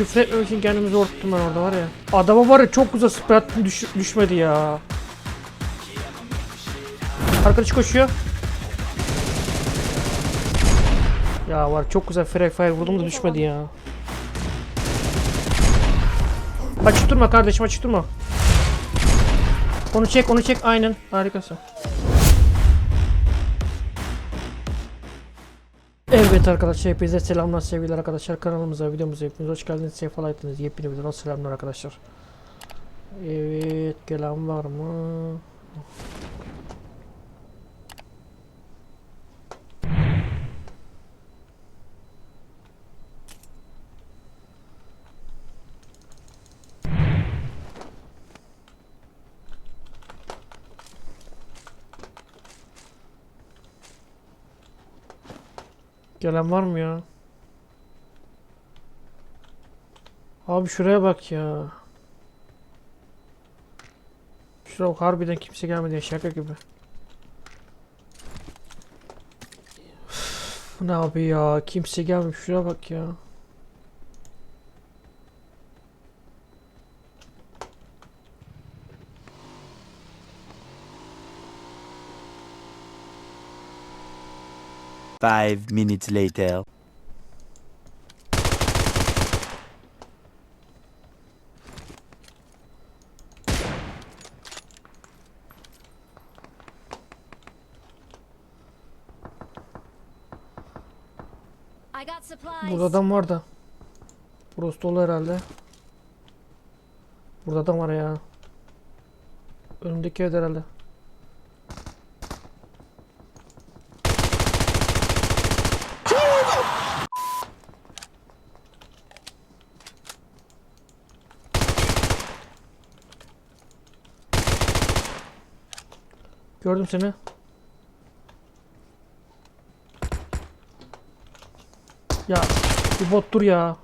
küfür etmemek için kendimi zor tuttum ben orada var ya. Adama var ya çok güzel spray attım düş- düşmedi ya. Arkadaş koşuyor. Ya var çok güzel frag fire vurdum da düşmedi ya. Açık durma kardeşim açık durma. Onu çek onu çek aynen harikasın. Evet arkadaşlar hepinize selamlar sevgiler arkadaşlar. Kanalımıza videomuza hepiniz hoş geldiniz. Sefalar ettiniz yepyeni videodan selamlar arkadaşlar. Evet gelen var mı? Gelen var mı ya? Abi şuraya bak ya. Şuraya harbiden kimse gelmedi ya şaka gibi. Bu ne abi ya? Kimse gelmiş. Şuraya bak ya. Five minutes later. I got supplies. Burada adam var da. Burası dolu herhalde. Burada adam var ya. Önümdeki evde herhalde. Gördüm seni. Ya bir bot dur ya.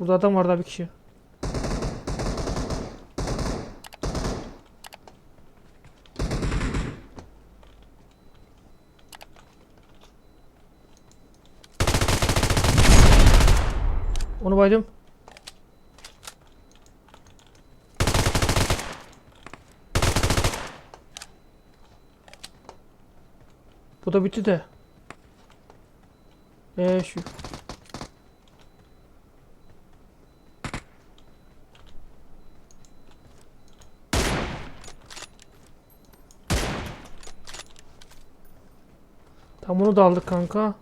Burada adam var daha bir kişi. Onu baydım. Bu da bitti de. Eee şu. Tam bunu da aldık kanka.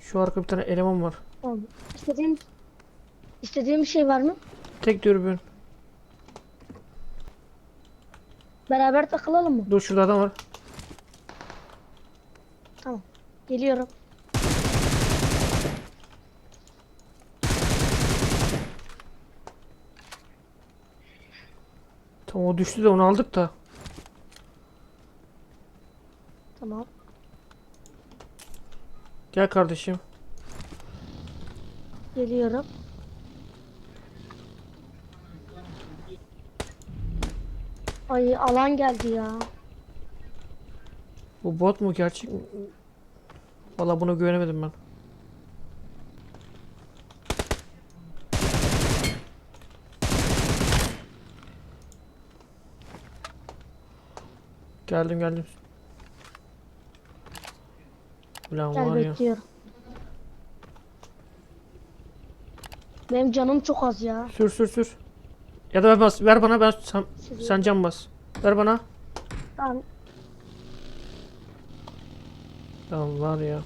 Şu arka bir tane eleman var. Tamam. İstediğim istediğim bir şey var mı? Tek dürbün. Beraber takılalım mı? Dur şurada adam var. Tamam. Geliyorum. Tamam o düştü de onu aldık da. Tamam. Gel kardeşim. Geliyorum. Ay alan geldi ya. Bu bot mu gerçek mi? Valla buna güvenemedim ben. Geldim geldim. Ulan Gel var ya. bekliyorum. Benim canım çok az ya. Sür sür sür. Ya da ver bas. Ver bana ben sen, Sürüyorum. sen can bas. Ver bana. Tamam. Tamam var ya.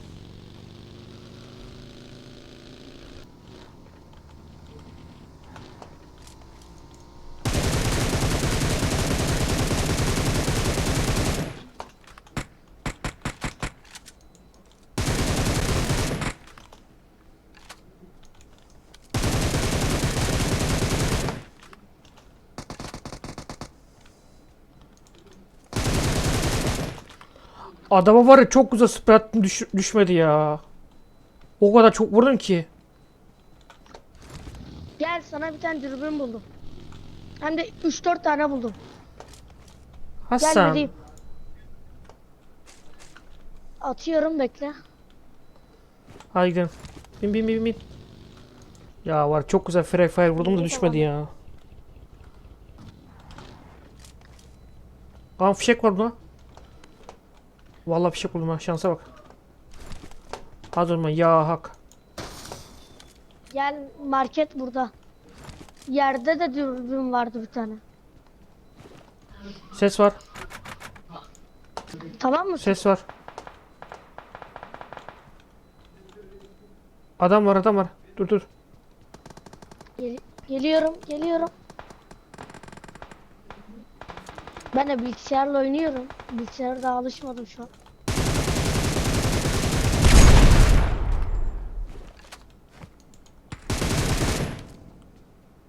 Adama var ya çok güzel spray attım düş- düşmedi ya. O kadar çok vurdum ki. Gel sana bir tane dürbün buldum. Hem de 3-4 tane buldum. Gel Hasan. vereyim. Atıyorum bekle. Hadi gidelim. Bin bin bin bin. Ya var çok güzel free fire vurdum da düşmedi ya. Aa fişek var buna. Vallahi fişek buldum ha şansa bak. Hadi olma ya hak. Gel market burada. Yerde de dürbün vardı bir tane. Ses var. Tamam mı? Ses var. Adam var adam var. Dur dur. Gel- geliyorum, geliyorum. Ben de bilgisayarla oynuyorum. Bilgisayarda alışmadım şu an.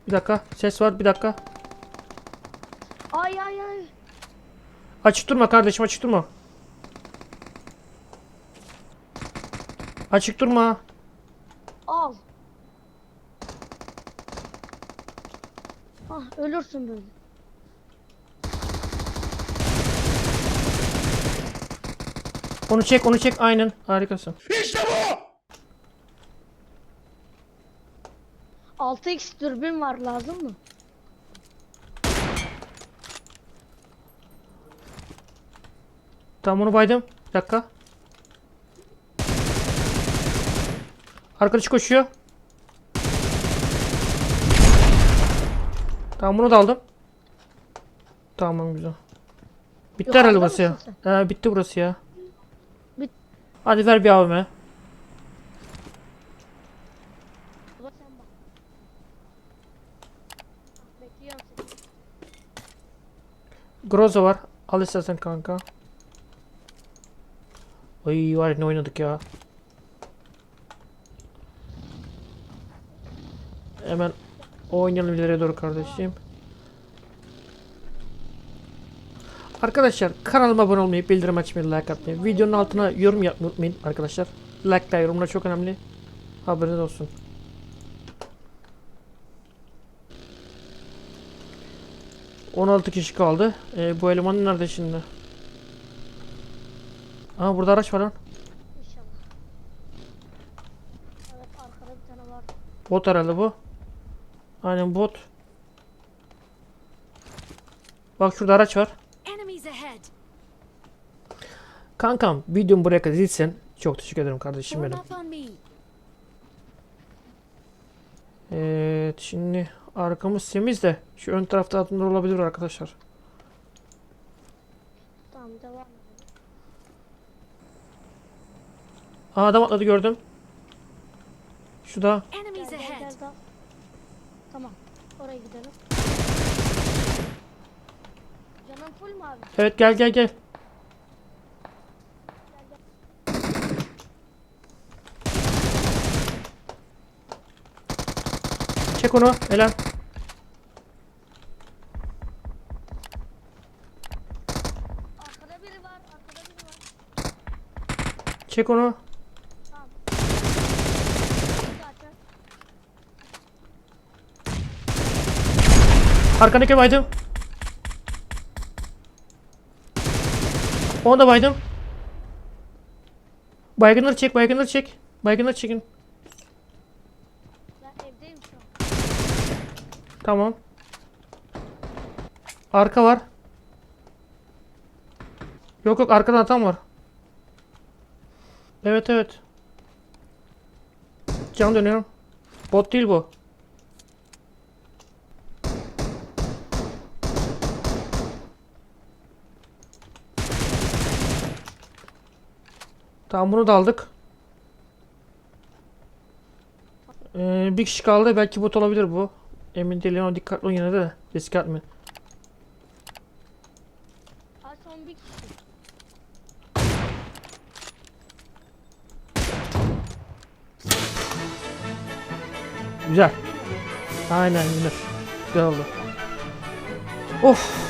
Bir dakika. Ses var bir dakika. Ay ay ay. Açık durma kardeşim açık durma. Açık durma. Al. Ah ölürsün böyle. Onu çek onu çek aynen. Harikasın. 6x dürbün var lazım mı? Tamam onu baydım. Bir dakika. Arkadaş koşuyor. Tamam bunu da aldım. Tamam güzel. Bitti Yukarıda herhalde burası ya. Ee, bitti burası ya. Hadi ver bir seni. Groza var. Al istersen kanka. Ay var ne oynadık ya. Hemen oynayalım ileriye doğru kardeşim. Arkadaşlar kanalıma abone olmayı, bildirim açmayı, like atmayı, videonun altına yorum yapmayı unutmayın arkadaşlar. Like ve yorumlar çok önemli. Haberiniz olsun. ...16 kişi kaldı. Ee, bu eleman nerede şimdi? Aa burada araç var lan. İnşallah. Evet arkada bir tane var. Bot herhalde bu. Aynen bot. Bak şurada araç var. Kankam videomu buraya kadar izlediysen çok teşekkür ederim kardeşim benim. Evet şimdi arkamız temiz de şu ön tarafta adımlar olabilir arkadaşlar. Tamam devam edelim. Aa adam atladı gördüm. Gel, gel. Tamam. Oraya gidelim. Canın full mu abi? Evet gel gel gel. Çek onu. Helal. Arkada biri var. Arkada biri var. Çek onu. Tamam. Zaten. Arkandaki baydım. Onu da baydım. Baygınları çek, baygınları çek. Baygınları çekin. Ben evdeyim şu an. Tamam. Arka var. Yok yok arkadan atan var. Evet evet. Can dönüyorum. Bot değil bu. Tamam bunu da aldık. Ee, bir kişi kaldı. Belki bot olabilir bu. Emin değilim ama dikkatli olun yine de. Risk atmayın. Ha son bir kişi. Güzel. Aynen winner. Güzel oldu. Of.